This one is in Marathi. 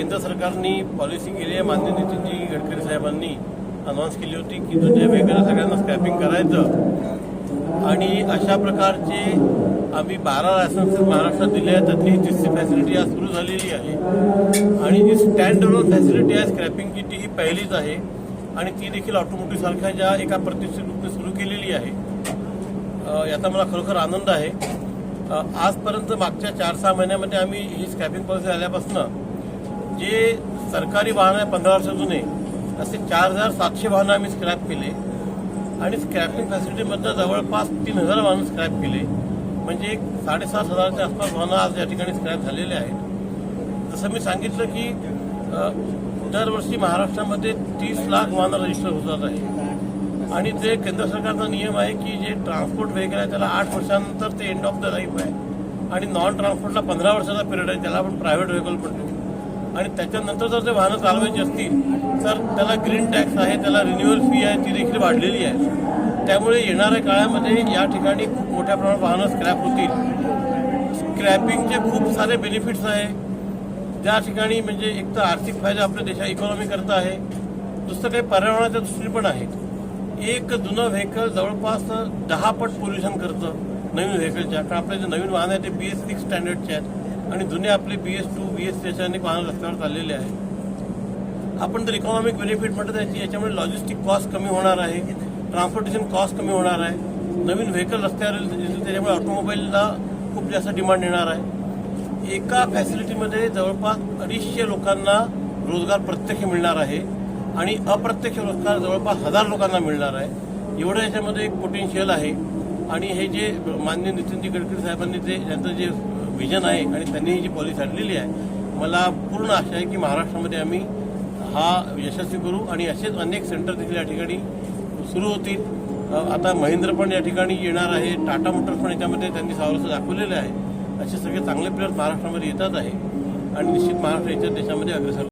केंद्र सरकारने पॉलिसी केली आहे. मान्य नितीनजी गडकरी साहेबांनी अनाऊन्स केली होती की जुन्या वेगळ्या सगळ्यांना स्क्रॅपिंग करायचं. आणि अशा प्रकारचे आम्ही बारा लायसन्सेस महाराष्ट्रात दिले आहेत. त्यातली तिसरी फॅसिलिटी आज सुरू झालेली आहे. आणि जी स्टँड अलोन फॅसिलिटी आहे स्क्रॅपिंगची ती ही पहिलीच आहे. आणि ती देखील ऑटोमोटिव्ह सारख्या ज्या एका प्रतिष्ठित रूपे सुरू केलेली आहे. याचा मला खरोखर आनंद आहे. आजपर्यंत मागच्या चार सहा महिन्यामध्ये आम्ही ही स्क्रॅपिंग पॉलिसी आल्यापासून जे सरकारी वाहन आहे पंधरा वर्ष जुने असे चार हजार सातशे वाहनं आम्ही स्क्रॅप केले. आणि स्क्रॅपिंग फॅसिलिटीमधनं जवळपास तीन हजार वाहनं स्क्रॅप केले. म्हणजे एक साडेसात हजारच्या आसपास वाहनं आज या ठिकाणी स्क्रॅप झालेले आहेत. जसं मी सांगितलं की दरवर्षी महाराष्ट्रामध्ये तीस लाख वाहनं रजिस्टर होतात आहे आणि जे केंद्र सरकारचा नियम आहे की जे ट्रान्सपोर्ट व्हेकल आहे त्याला आठ वर्षानंतर ते एंड ऑफ द लाईफ आहे. आणि नॉन ट्रान्सपोर्टला पंधरा वर्षाचा पिरियड आहे त्याला आपण प्रायव्हेट व्हेकल म्हणतो. आणि त्याच्यानंतर जर ते वाहनं चालवायची असतील तर त्याला ग्रीन टॅक्स आहे त्याला रिन्युअल फी आहे ती देखील वाढलेली आहे. त्यामुळे येणाऱ्या काळामध्ये या ठिकाणी खूप मोठ्या प्रमाणात वाहनं स्क्रॅप होतील. स्क्रॅपिंगचे खूप सारे बेनिफिट्स आहे. ज्या ठिकाणी म्हणजे एक तर आर्थिक फायदा आपल्या देशा इकॉनॉमी करता आहे. दुसरं काही पर्यावरणाच्या दृष्टीने पण आहे. एक जुनं व्हेकल जवळपास दहा पट पोल्युशन करतं नवीन व्हेकलच्या कारण आपले जे नवीन वाहन आहे ते बी एस सिक्स स्टँडर्डचे आहेत. आणि जुने आपले B S two B S असे अनेक वाहन रस्त्यावर चाललेले आहे. आपण जर इकॉनॉमिक बेनिफिट म्हटलं त्याची याच्यामुळे लॉजिस्टिक कॉस्ट कमी होणार आहे. ट्रान्सपोर्टेशन कॉस्ट कमी होणार आहे. नवीन व्हेकल रस्त्यावर येतील, त्याच्यामुळे ऑटोमोबाईलला खूप जास्त डिमांड येणार आहे. एका फॅसिलिटीमध्ये जवळपास अडीचशे लोकांना रोजगार प्रत्यक्ष मिळणार आहे आणि अप्रत्यक्ष रोजगार जवळपास हजार लोकांना मिळणार आहे. एवढं याच्यामध्ये एक पोटेन्शियल आहे. आणि हे जे मान्य नितीनजी गडकरी साहेबांनी ते त्यांचं जे विजन आहे आणि त्यांनी ही जी पॉलिसी आणलेली आहे मला पूर्ण आशा आहे की महाराष्ट्रामध्ये आम्ही हा यशस्वी करू आणि असेच अनेक सेंटर देखील या ठिकाणी सुरू होतील. आता महिंद्र पण या ठिकाणी येणार आहे टाटा मोटर्स पण याच्यामध्ये त्यांनी सावरसं दाखवलेलं आहे. असे सगळे चांगले प्लेयर्स महाराष्ट्रामध्ये येतात आहे. आणि निश्चित महाराष्ट्र याच्या देशामध्ये अग्रेसर